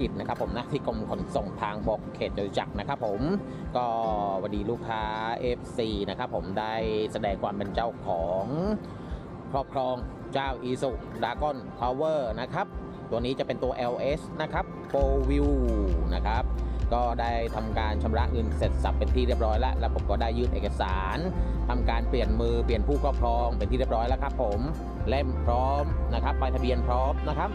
กิจนะครับผมนะที่กรมขนส่งทางบกเขตจตุจักรนะครับผมก็วันดีลูกค้า FC นะครับผมได้แสดงความเป็นเจ้าของครอบครองเจ้า i s u d a g o n Power นะครับ ตัวนี้จะเป็นตัว LS นะครับ4 View นะครับก็ได้ทำการชำระเงินเสร็จสับเป็นที่เรียบร้อยแล้ว แล้วผมก็ได้ยื่นเอกสารทำการเปลี่ยนมือเปลี่ยนผู้ครอบครองเป็นที่เรียบร้อยแล้วครับผมเล่มพร้อมนะครับใบทะเบียนพร้อมนะครับ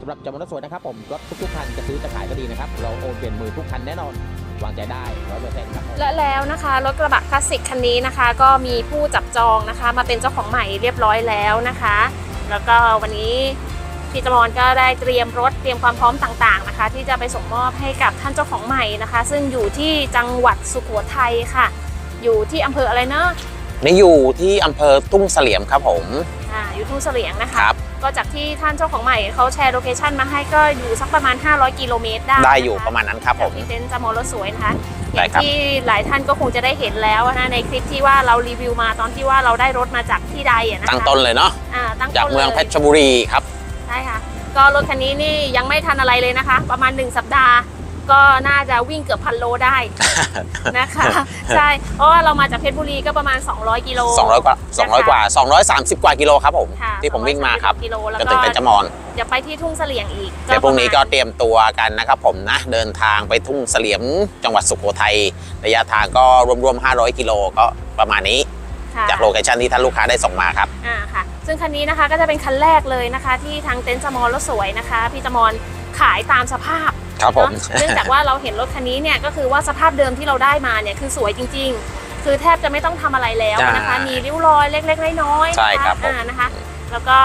สำหรับจำนวนรถสวยนะครับผมรถทุกๆคันจะซื้อจะขายก็ดีนะครับ เราโอนเปลี่ยนมือทุกคันแน่นอน วางใจได้ร้อยเปอร์เซ็นต์ครับผมและแล้วนะคะรถกระบะคลาสสิกคันนี้นะคะ ก็มีผู้จับจองนะคะ มาเป็นเจ้าของใหม่เรียบร้อยแล้วนะคะ แล้วก็วันนี้พี่จมรก็ได้เตรียมรถเตรียมความพร้อมต่างๆนะคะ ที่จะไปส่งมอบให้กับท่านเจ้าของใหม่นะคะ ซึ่งอยู่ที่จังหวัดสุโขทัยค่ะ อยู่ที่อำเภออะไรเนอะนี่อยู่ที่อำเภอตุ้งเสลี่ยมครับผม อ่าอยู่ทุ่งเสลี่ยงนะคะ ครับ ก็จากที่ท่านเจ้าของใหม่เขาแชร์โลเคชันมาให้ก็อยู่สักประมาณ 500 กิโลเมตรได้ได้อยู่นคประมาณนั้นครับผมจากที่เต็นท์จามอรถสวยนะคะอได้ย่างครับที่หลายท่านก็คงจะได้เห็นแล้วนะในคลิปที่ว่าเรารีวิวมาตอนที่ว่าเราได้รถมาจากที่ใดอะนะคะตั้งต้นเลยเนาะอ่าตั้งต้นจากเมืองลยเพชรบุรีครับใช่ค่ะก็รถคันนี้นี่ยังไม่ทันอะไรเลยนะคะ ประมาณ 1 สัปดาห์ ก็น่าจะวิ่งเกือบพันโลได้นะคะ ใช่ เพราะว่าเรามาจากเพชรบุรีก็ประมาณ 200 กิโล 200 กว่า 200 กว่า 230 กว่ากิโลครับผมค่ะที่ผมวิ่งมาครับกิโลแล้วจนก็ถึงเป็นจมอนเดี๋ยวไปที่ทุ่งเสลี่ยงอีกเดี๋ยวพรุ่งนี้ก็ประมาณเตรียมตัวกันนะครับผมนะ เดินทางไปทุ่งเสลี่ยมจังหวัดสุโขทัยระยะทางก็รวมๆ 500 กิโลก็ประมาณนี้ค่ะจากโลเคชันที่ท่านลูกค้าได้ส่งมาครับอ่าค่ะซึ่งคันนี้นะคะก็จะเป็นคันแรกเลยนะคะ ที่ทางเต็นท์จมอนรถสวยนะคะ พี่จมอนขายตามสภาพ ครับผมเนอะเนื่องจากว่าเราเห็นรถคันนี้เนี่ยก็คือว่าสภาพเดิมที่เราได้มาเนี่ยคือสวยจริง ๆ คือแทบจะไม่ต้องทำอะไรแล้วนะคะใช่มีริ้วรอยเล็กๆน้อยๆใช่นะะครับผมอ่านะคะ แล้วก็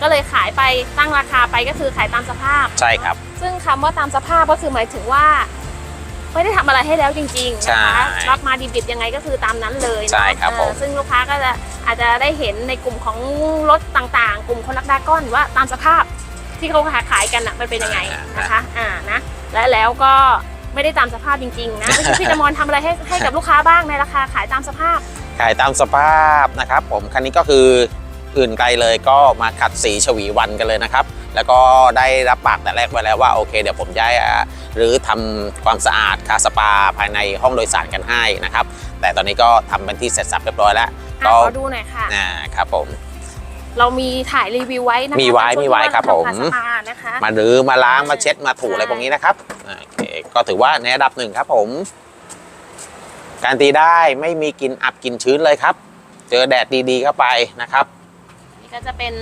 ก็เลยขายไปตั้งราคาไปก็คือขายตามสภาพใช่ครับ ซึ่งคำว่าตามสภาพก็คือหมายถึงว่าไม่ได้ทำอะไรให้แล้วจริงๆนะคะใช่รับมาดิบๆยังไงก็คือตามนั้นเลยเนอะใช่ครับผมอ่าซึ่งลูกค้าก็จะอาจจะได้เห็นในกลุ่มของรถต่างๆ กลุ่มคนรักดราก้อนว่าตามสภาพ ที่เขาขายกันอะมันเป็นยังไงนะคะอ่านะและแล้วก็ไม่ได้ตามสภาพจริงๆนะพี่พี่จมอนทำอะไรให้ให้กับลูกค้าบ้างในราคาขายตามสภาพ ขายตามสภาพนะครับ ผมคันนี้ก็คืออื่นไกลเลยก็มาขัดสีฉวีวันกันเลยนะครับ แล้วก็ได้รับปากแต่แรกไว้แล้วว่าโอเคเดี๋ยวผมจะอ่าหรือทำความสะอาดคาสปาภายในห้องโดยสารกันให้นะครับ แต่ตอนนี้ก็ทำเป็นที่เสร็จสับเรียบร้อยแล้วอะก็ขอดูหน่อยค่ะอ่าครับผม เรามีถ่ายรีวิวไว้นะคะมีไว้ตอนช่งมีไว้ที่ครับเาผมทำคาสปานะคะมาหรือมาล้างมาเช็ดมาถูใช่อะไรพวกนี้นะครับอ่าโอเคก็ถือว่าในระดับหนึ่งครับผม การตีได้ไม่มีกลินอับกลินชื้นเลยครับ เจอแดดดีๆเข้าไปนะครับ นี่ก็จะเป็น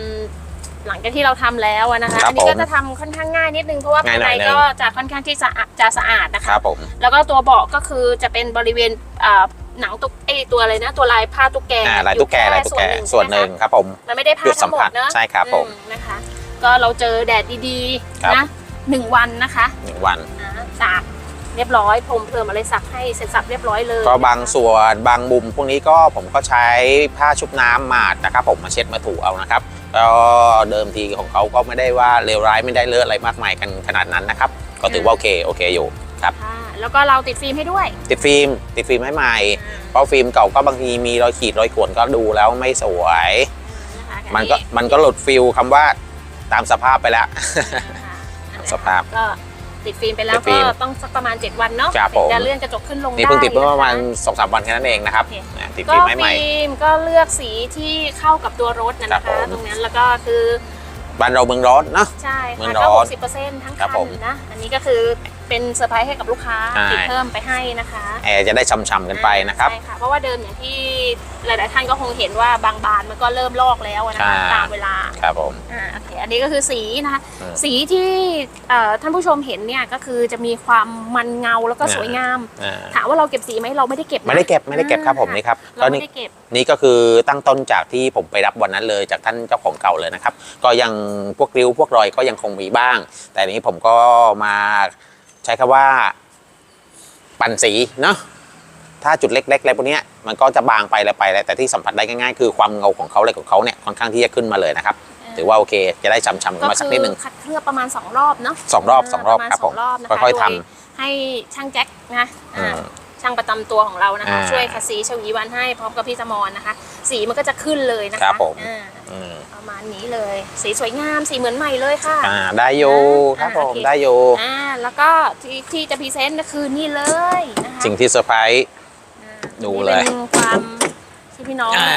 หลังจากที่เราทำแล้วอะนะคะครับอันนี้ก็ผมจะทำค่อนข้างง่ายนิดนึงเพราะว่าง่าภายยหน่ในอยนึงก็จะค่อนข้างที่จะอะจะสะอาดนะคคะรับผมแล้วก็ตัวเบาะก็คือจะเป็นบริเวณอ่า หนังตุ๊กเอยตัวอะไรนะ ตัวลายผ้าตุ๊กแกอ่าลายตุ๊กแกอยู่ลายตุ๊กแกค่ส่วนหนึ่งใช่ไมครับผมคะมันไม่ได้ผ้าจุดสัทั้มงหมผัดสเนอะใช่ครับผมอืนะคะ ก็เราเจอแดดดีครับๆนะหนึ่งวันนะคะหนึ่งวันอ่าสระเรียบร้อยพรมเพลิมอะไรสักให้เสร็จสับเรียบร้อยเลยก็บางส่วนบางมุมพวกนี้ก็ผมก็ใช้ผ้าชุบน้ำหมาดนะครับ ผมมาเช็ดมาถูเอานะครับก็เดิมทีของเขาก็ไม่ได้ว่าเลวร้ายไม่ได้เลอะอะไรมากมายกันขนาดนั้นนะครับ ก็ถือว่าโอเคโอเคอยู่ครับค่ะ แล้วก็เราติดฟิล์มให้ด้วย ติดฟิล์มติดฟิล์มให้ใหม่ เพราะฟิล์มเก่าก็บางทีมีรอยขีดรอยข่วนก็ดูแล้วไม่สวยนะคะมันก็มันก็หลุดฟิลคำว่าตามสภาพไปแล้ว ค่ะสภาพก็ติดฟิล์มไปแล้วติดฟิก็ล์มต้องสักประมาณ 7 วันเนาะครับถึงจะผมเลื่อนกระจกขึ้นลงได้นี่เพิ่งติดเมื่อประมาณนคสองสามวันแค่นั้นเองนะครับโอเค อ่าติดก็ฟิล์มให้ใหม่ ฟิล์มก็เลือกสีที่เข้ากับตัวรถนะครันะบผคะม ตรงนั้นแล้วก็คือ บ้านเราเมืองร้อนเนาะ ใช่เมืค่ะองร้ก็อนหกสิบเปอร์เซ็นต์ทั้งครัคับผม นนะ อันนี้ก็คือ เป็นเซอร์ไพรส์ให้กับลูกค้าใช่ ติดเพิ่มไปให้นะคะแอร์จะได้ช่ำๆกันไปนะครับ ใช่ค่ะเพราะว่าเดิมอย่างที่หลาย ๆ ท่านก็คงเห็นว่าบางบานมันก็เริ่มลอกแล้วนะคะใช่ตามเวลาครับผม อ่าโอเคอันนี้ก็คือสีนะคะ อืมสีที่เอ่อท่านผู้ชมเห็นเนี่ยก็คือจะมีความมันเงาแล้วก็อ่า สวยงาม อ่าถามว่าเราเก็บสีไหมเราไม่ได้เก็บนะไม่ได้เก็บไม่ได้เก็บครับผมนี่ครับเราก็ไม่นี่ได้เก็บ นี่ก็คือตั้งต้นจากที่ผมไปรับวันนั้นเลยจากท่านเจ้าของเก่าเลยนะครับ ก็ยังพวกริ้วพวกรอยก็ยังคงมีบ้าง แต่อันนี้ผมก็มา ใช้คำว่า ปั่นสีเนาะถ้าจุดเล็กๆอะไรพวกเนี้ยมันก็จะบางไปแล้วไปแล้วแต่ที่สัมผัสได้ง่ายๆ คือความเงาของเขาอะไรของเขาเนี่ยค่อนข้างที่จะขึ้นมาเลยนะครับถือว่าโอเค จะได้ช้ำๆกันก็มาสักคืนิดอนึงคัดเคลือบประมาณ 2 รอบเนาะสองรอบสองรอบปะาณครับผมสงรอบนะคะค่อยๆทำโดให้ช่างแจ็คนะอ่าอืม ช่างประจำตัวของเรานะคะอ่าช่วยคัดสีชวีวันให้พร้อมกับพี่สมรนะคะ สีมันก็จะขึ้นเลยนะคะครับผมอ่าอืมประมาณนี้เลย สีสวยงามสีเหมือนใหม่เลยค่ะอ่าได้อยู่อ่าครับผมโอเคได้อยู่อ่าแล้วก็ที่ที่จะพรีเซนต์ก็คือนี่เลยนะคะสิ่งที่เซอร์ไพรส์อ่าดูเลยนี่เป็นความที่พี่น้องอ่า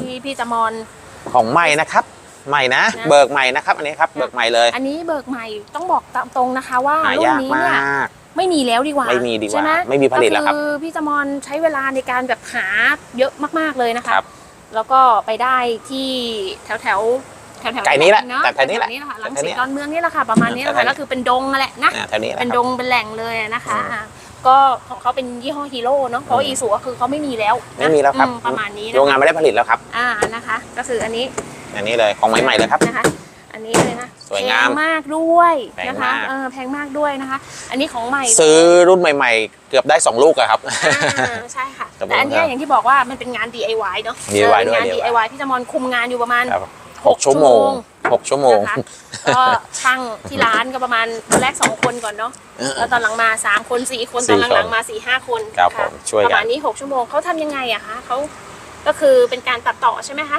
ที่พี่จมรของใหม่นะครับใหม่นะนะเบิกใหม่นะครับ อันนี้ครับเบิกใหม่เลย อันนี้เบิกใหม่ต้องบอกตามตรงนะคะว่าหารุ่นยากนี้มาเนี่ยก ไม่มีแล้วดีกว่าไม่มีดีกว่าใช่ไหมไม่มีผลิตแล้วครับก็คือพี่จมรใช้เวลาในการแบบหาเยอะมากๆเลยนะคะครับแล้วก็ไปได้ที่แถวแถวแถวแถวไกลนี้แหละเนาะแต่แถวนี้แหละนี่แหละค่ะหลังแต่แถวสีนี้ดอนเมืองนี่แหละค่ะ ประมาณนี้แหละค่ะแต่แถวนี้ก็คือเป็นดงนั่นแหละนะอ่าแถวนี้แหละเป็นครับดงเป็นแหล่งเลยนะคะอืมอ่าก็ของเขาเป็นยี่ห้อฮีโร่เนาะเพราะอืมอีสูก็คือเขาไม่มีแล้วนะไม่มีแล้วครับอืประมาณนี้นะโรงงานไม่ได้ผลิตแล้วครับ อ่านะคะ ก็คืออันนี้ อันนี้เลยของใหม่ๆเลยครับนะคะ อันนี้เลยนะสวยงามแพมากด้วยแพงนะคะมาก เออแพงมากด้วยนะคะ อันนี้ของใหม่เลยซื้อรุ่นใหม่ๆ เกือบได้ 2 ลูกอะครับ อ่าใช่ค่ะ ครับแต่อันเนี้ยผมอย่างที่บอกว่ามันเป็นงาน DIY เนาะ DIY เอองานด้วย DIY พี่จมรคุมงานอยู่ประมาณ ครับหกชั่วโมงหกชั่วโมง นะคะก็ช่างที่ร้านก็ประมาณตอนแรก2คนก่อนเนาะแล้วตอนหลังมา3คน4คนสี่ตอนหลังคนๆมา4 5คนครับนะะผมช่วยกัน ประมาณนี้6ชั่วโมงเขาทำยังไงอะคะเขาก็คือเป็นการตัดต่อใช่ไหมคะ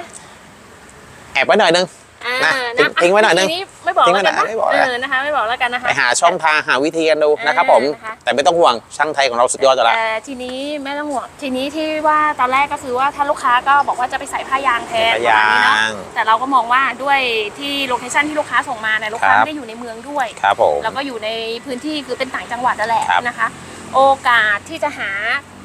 แอบไว้หน่อยนึงอ่า นะนะทิ้งไว้หน่อยนึงทีไม่บอกทิ้งไว้แล้วกันหน่อยนะไม่บอกเอแล้วอนะคะไม่บอกแล้วกันนะคะไปหาช่องทางหาวิธีกันดูอ่านนะครับผมนะคะแต่ไม่ต้องห่วงช่างไทยของเราสุดยอดอยู่แล้วแต่ทีนี้ไม่ต้องห่วงทีนี้ที่ว่าตอนแรกก็คือว่าถ้าลูกค้าก็บอกว่าจะไปใส่ผ้ายางแทนผ้าประมาณนี้เนาะยางแต่เราก็มองว่าด้วยที่โลเคชันที่ลูกค้าส่งมาเนี่ยลูกค้าครับไม่ได้อยู่ในเมืองด้วยครับผมแล้วก็อยู่ในพื้นที่คือเป็นต่างจังหวัดนั่นแหละครับนะคะโอกาสที่จะหา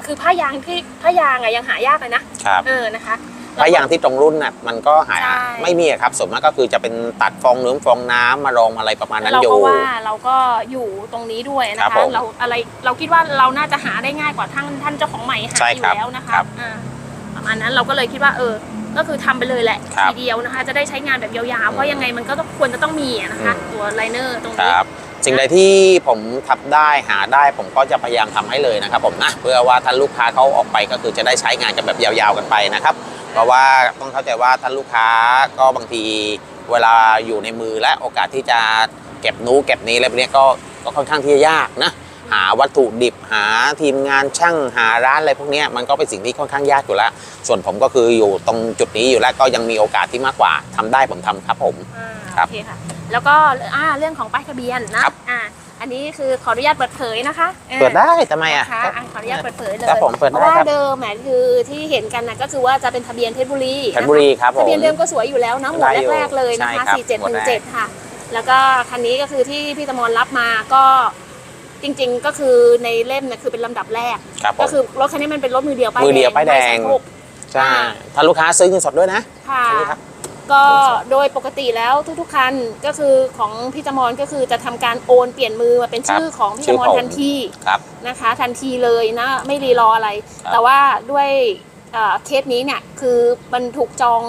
คือผ้ายางที่ผ้ายางอะยังหายากเลยนะครับเออนะคะ ผ้ายางที่ตรงรุ่นน่ะมันก็หายใช่ ไม่มีอะครับส่วนมากก็คือจะเป็นตัดฟองเนื้อฟองน้ำมารองอะไรประมาณนั้นเราอยู่ ก็ว่าเราก็อยู่ตรงนี้ด้วยครันะบคะผมเราอะไรเราคิดว่าเราน่าจะหาได้ง่ายกว่าท่านท่านเจ้าของใหม่หาใช่อยู่ครับแล้วนะคะครับอ่าประมาณนั้นเราก็เลยคิดว่าเออ ก็คือทำไปเลยแหละครับทีเดียวนะคะ จะได้ใช้งานแบบยาวๆเพราะยังไงมันก็ต้องควรจะต้องมีอะนะคะอืม ตัวไลเนอร์ตรงคนี้ รับสิ่งใดที่ผมทำได้หาได้ผมก็จะพยายามทำให้เลยนะครับผมนะเพื่อว่าท่านลูกค้าเขาออกไปก็คือจะได้ใช้งานกันแบบยาวๆกันไปนะครับ เพราะว่าต้องเข้าใจว่าท่านลูกค้าก็บางทีเวลาอยู่ในมือและโอกาสที่จะเก็บนู้เก็บนี้อะไรพวกเนี้ยก็ก็ค่อนข้างที่จะยากนะหาวัตถุดิบหาทีมงานช่างหาร้านอะไรพวกเนี้ยมันก็เป็นสิ่งที่ค่อนข้างยากอยู่แล้ว ส่วนผมก็คืออยู่ตรงจุดนี้อยู่แล้วก็ยังมีโอกาสที่มากกว่าทำได้ผมทำครับผมอ่าครับโอเคค่ะแล้วก็อ่าเรื่องของป้ายทะเบียนนะครับอ่า อันนี้คือขออนุญาตเปิดเผยนะคะออเปิดได้ทำไมอะนะคะอะขออนุญาตเปิดเผยเลยครับผมเปิดเพได้ราะว่าครับ เดิมแหมคือที่เห็นกันนะก็คือว่าจะเป็นทะเบียนเพชรบุรีเพชรบุรีครับผมทะเบียนเดิมก็สวยอยู่แล้วเนอะหมวดได้อยู่แรกๆเลยนะใช่คะ ครับ4717 ค่ะ แล้วก็คันนี้ก็คือที่พี่ตมรรับมาก็จริง ๆ ก็คือในเล่มเนี่ยคือเป็นลำดับแรก ครับผก็มคือรถคันนี้มันเป็นรถมือเดียวป้ายมือเดียวป้ายแดง ไม่สองหกใช่อ่า ถ้าลูกค้าซื้อเงินสดด้วยนะ ค่ะ ใช่ไหมครับ ก็โดยปกติแล้วทุกๆคันก็คือของพี่จมรก็คือจะทำการโอนเปลี่ยนมือมาเป็นชื่อของพี่ชื่จอมรผมทันทีครับ นะคะ ทันทีเลยนะไม่รีรออะไร ครับแต่ว่าด้วยเอ่อเคสนี้เนี่ยคือมันถูกจอง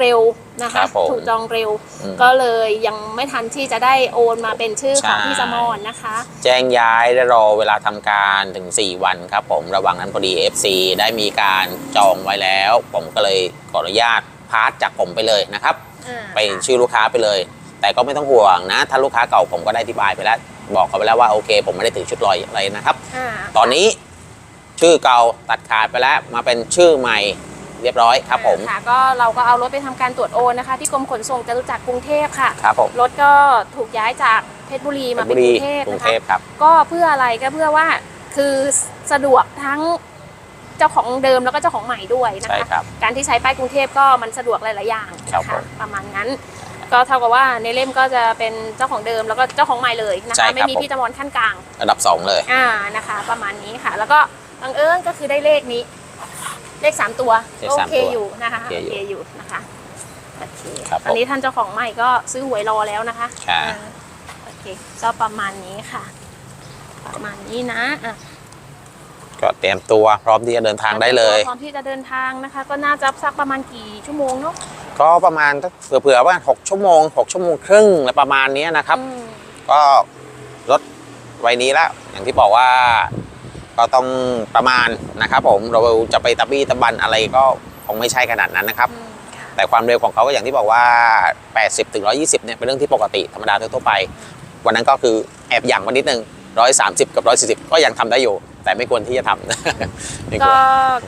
เร็วนะครัคะบผมถูกจองเร็ว อืมก็เลยยังไม่ทันที่จะได้โอนมาเป็นชื่อของใช่พี่จมรนะคะ แจ้งย้ายและรอเวลาทำการถึง 4 วันครับผมระหว่างนั้นพอดี FC ได้มีการจองไว้แล้ว ผมก็เลยขออนุญาต พาร์ทจากผมไปเลยนะครับอ่าไปชื่อลูกค้าไปเลย แต่ก็ไม่ต้องห่วงนะ ถ้าลูกค้าเก่าผมก็ได้อธิบายไปแล้ว บอกเขาไปแล้วว่าโอเค ผมไม่ได้ถือชุดลอยอะไรนะครับอ่าตอนนี้ชื่อเก่าตัดขาดไปแล้วมาเป็นชื่อใหม่เรียบร้อยครับผมค่ะก็เราก็เอารถไปทำการตรวจโอนนะคะ ที่กรมขนส่งจตุจักรกรุงเทพค่ะครับผมรถก็ถูกย้ายจากเพชรบุรีเพมาชรเป็บุนกรีรุงเทพกรุงนะเทคะพครับก็เพื่ออะไรก็เพื่อว่าคือสะดวกทั้ง เจ้าของเดิมแล้วก็เจ้าของใหม่ด้วยนะใช่คะครับ การที่ใช้ป้ายกรุงเทพก็มันสะดวกหลายๆอย่างครับนะผคะมประมาณนั้น ก็เท่ากับว่าในเล่มก็จะเป็นเจ้าของเดิมแล้วก็เจ้าของใหม่เลยนะใช่คะครับไม่มีผม พี่จำนขั้นกลางระดับ2เลย อ่านะคะ ประมาณนี้ค่ะ แล้วก็บังเอิญก็คือได้เลขนี้ เลขสามตัวเลขโอสามเคตัวอยู่นะคะโอเคอยู่โอเคอยู่นะคะโอเคครับผมตอนนี้ท่านเจ้าของใหม่ก็ซื้อหวยรอแล้วนะคะค่ะ อ่าโอเคก็ประมาณนี้ค่ะ ประมาณนี้นะอะ ก็เตรียมตัวพร้อมที่จะเดินทางได้เลย พร้อมที่จะเดินทางนะคะ ก็น่าจะสักประมาณกี่ชั่วโมงเนาะก็ประมาณเผื่อๆว่า6ชั่วโมง6ชั่วโมงครึ่งอะไรประมาณนี้นะครับอืมก็รถวัยนี้แล้วอย่างที่บอกว่าก็ต้องประมาณนะครับผมเราจะไปตะบี้ตะบันอะไรก็คงไม่ใช่ขนาดนั้นนะครับอืมค่ะแต่ความเร็วของเขาก็อย่างที่บอกว่า 80ถึง120เนี่ยเป็นเรื่องที่ปกติธรรมดาทั่วๆไป วันนั้นก็คือแอบหยั่งมานิดนึง130 กับ 140 ก็ยังทำได้อยู่ แต่ไม่ควรที่จะทำไม่ควก็ร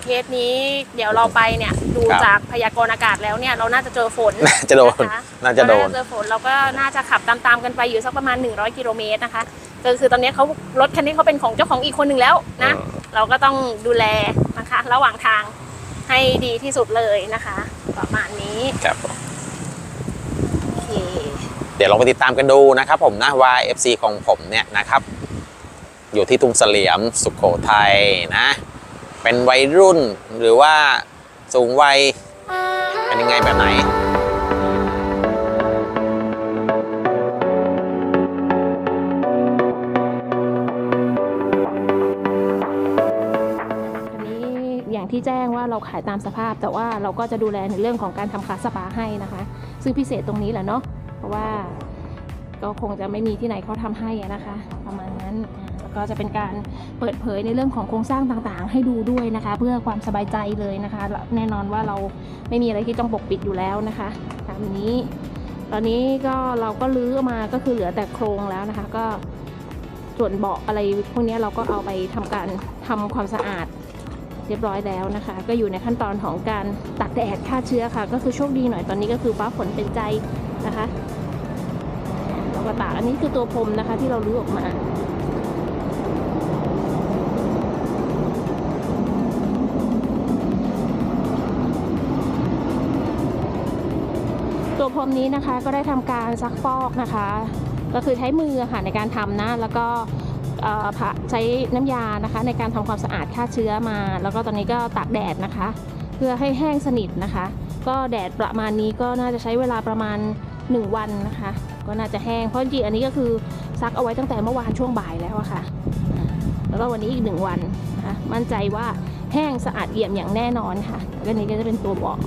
เคสนี้เดี๋ยวเราไปเนี่ยดูครับจากพยากรณ์อากาศแล้วเนี่ยเราน่าจะเจอฝนน่าจะโดนคน่าจะโดนเราเจอฝนเราก็น่าจะขับตามๆกันไปอยู่สักประมาณ 100 กิโลเมตรนะคะก็คือตอนนี้เขารถคันนี้เขาเป็นของเจ้าของอีกคนหนึ่งแล้วนะเราก็ต้องดูแลนะคะ ระหว่างทางให้ดีที่สุดเลยนะคะ ประมาณนี้ครับโอเคเดี๋ยวลองไปติดตามกันดูนะครับผมนะว่า FC ของผมเนี่ยนะครับ อยู่ที่ทุ่งเสลี่ยมสุขโขทัยนะ เป็นวัยรุ่นหรือว่าสูงวัย เป็นยังไงแบบไหนอันนี้อย่างที่แจ้งว่าเราขายตามสภาพ แต่ว่าเราก็จะดูแลในเรื่องของการทำคลาสสปาให้นะคะ ซึ่งพิเศษตรงนี้แหละเนาะเพราะว่าก็คงจะไม่มีที่ไหนเขาทำให้นะคะ ประมาณนั้น ก็จะเป็นการเปิดเผยในเรื่องของโครงสร้างต่างๆ ให้ดูด้วยนะคะ เพื่อความสบายใจเลยนะคะ แน่นอนว่าเราไม่มีอะไรที่ต้องปกปิดอยู่แล้วนะคะตามนี้ ตอนนี้ก็เราก็ลื้อออกมาก็คือเหลือแต่โครงแล้วนะคะ ก็ส่วนเบาะอะไรพวกนี้เราก็เอาไปทำการทำความสะอาดเรียบร้อยแล้วนะคะ ก็อยู่ในขั้นตอนของการตากแดดฆ่าเชื้อค่ะ ก็คือโชคดีหน่อยตอนนี้ก็คือฟ้าฝนเป็นใจนะคะเราก็ตากอันนี้คือตัวพรมนะคะที่เราลื้อออกมา วมนี้นะคะก็ได้ทำการซักฟอกนะคะ ก็คือใช้มือค่ะในการทำนะ แล้วก็ใช้น้ำยานะคะ ในการทำความสะอาดฆ่าเชื้อมา แล้วก็ตอนนี้ก็ตากแดดนะคะ เพื่อให้แห้งสนิทนะคะ ก็แดดประมาณนี้ก็น่าจะใช้เวลาประมาณ 1 วันนะคะ ก็น่าจะแห้งเพราะจริงอันนี้ก็คือซักเอาไว้ตั้งแต่เมื่อวานช่วงบ่ายแล้วอะค่ะอ่าแล้วก็วันนี้อีกหนึ่งวันนะคะมั่นใจว่าแห้งสะอาดเอี่ยมอย่างแน่นอนค่ะแล้วนี้ก็จะเป็นตัวบอก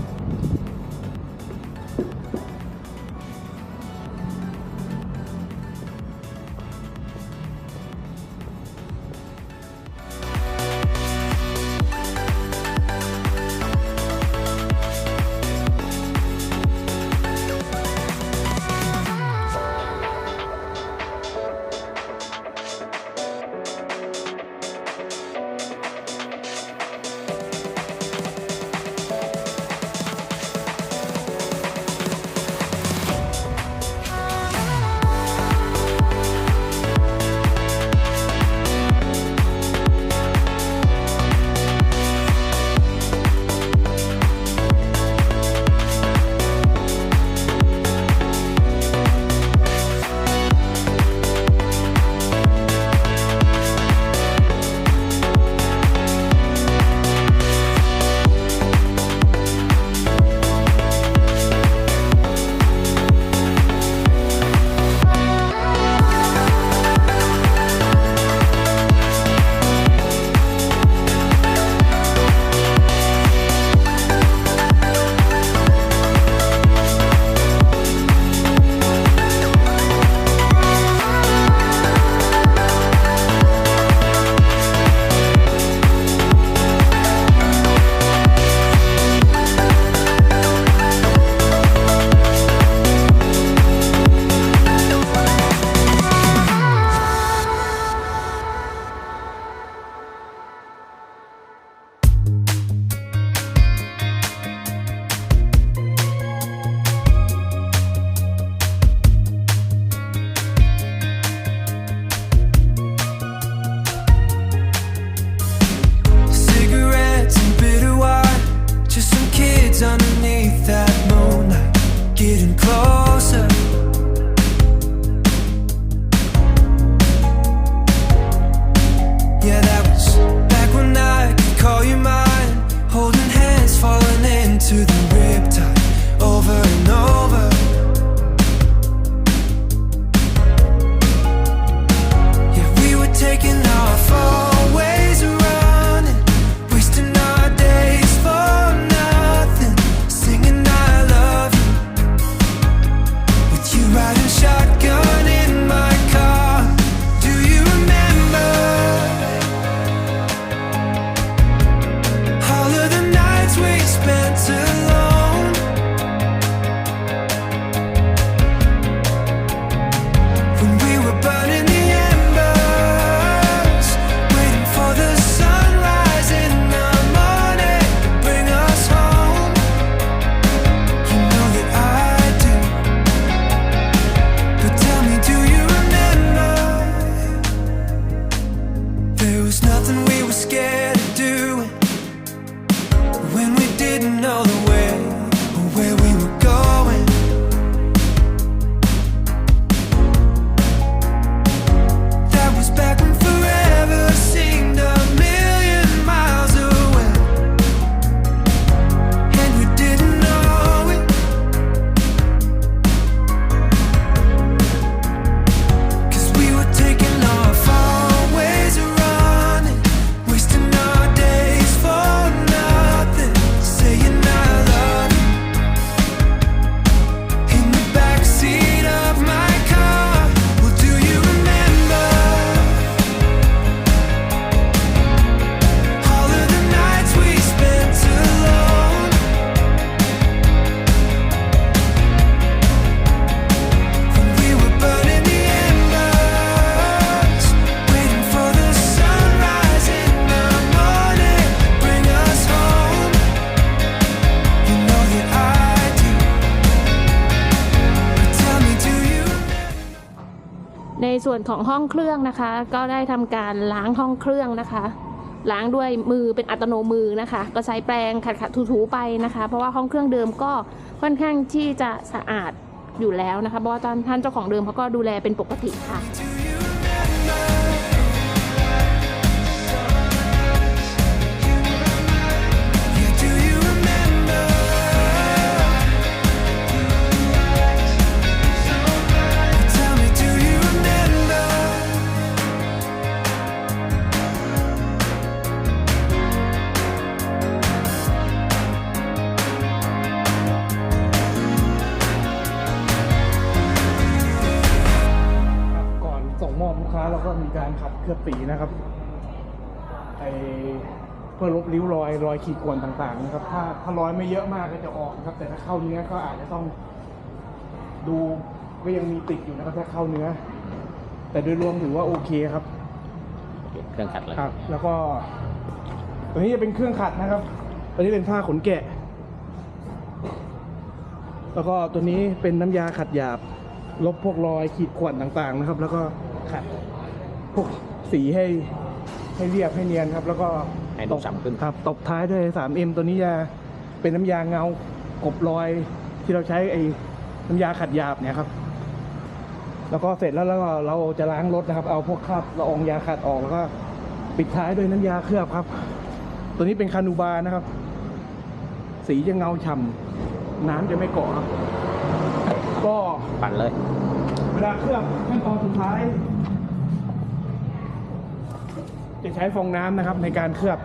ของห้องเครื่องนะคะ ก็ได้ทำการล้างห้องเครื่องนะคะ ล้างด้วยมือเป็นอัตโนมือนะคะ ก็ใช้แปรงขัดขัดถูๆไปนะคะ เพราะว่าห้องเครื่องเดิมก็ค่อนข้างที่จะสะอาดอยู่แล้วนะคะเพราะว่าท่านเจ้าของเดิมเขาก็ดูแลเป็นปกติค่ะ เคลือบสีนะครับไอเพื่อลบริ้วรอยรอยขีดข่วนต่างๆนะครับ ถ้าถ้ารอยไม่เยอะมากก็จะออกนะครับ แต่ถ้าเข้าเนื้อก็อาจจะต้องดูก็ยังมีติดอยู่นะครับถ้าเข้าเนื้อ แต่โดยรวมถือว่าโอเคครับเครื่องขัดเลยครับ แล้วก็ตัวนี้จะเป็นเครื่องขัดนะครับตัวนี้เป็นผ้าขนแกะ แล้วก็ตัวนี้เป็นน้ำยาขัดหยาบ ลบพวกรอยขีดข่วนต่างๆนะครับ แล้วก็ขัดพวก สีให้ให้เรียบให้เนียนครับ แล้วก็ให้ดูฉ่ำขึ้น ครับตบท้ายด้วย 3M ตัวนี้จะเป็นน้ำยาเงากบรอยที่เราใช้ไอ้น้ำยาขัดหยาบเนี่ยครับ แล้วก็เสร็จแล้วแล้วก็เราจะล้างรถนะครับ เอาพวกคราบละอองยาขัดออกแล้วก็ ปิดท้ายด้วยน้ำยาเคลือบครับ ตัวนี้เป็นคานูบานะครับ สีจะเงาฉ่ำน้ำจะไม่เกาะครับก็ปั่นเลย เวลาเคลือบขั้นตอนสุดท้าย จะใช้ฟองน้ำนะครับในการเคลือบ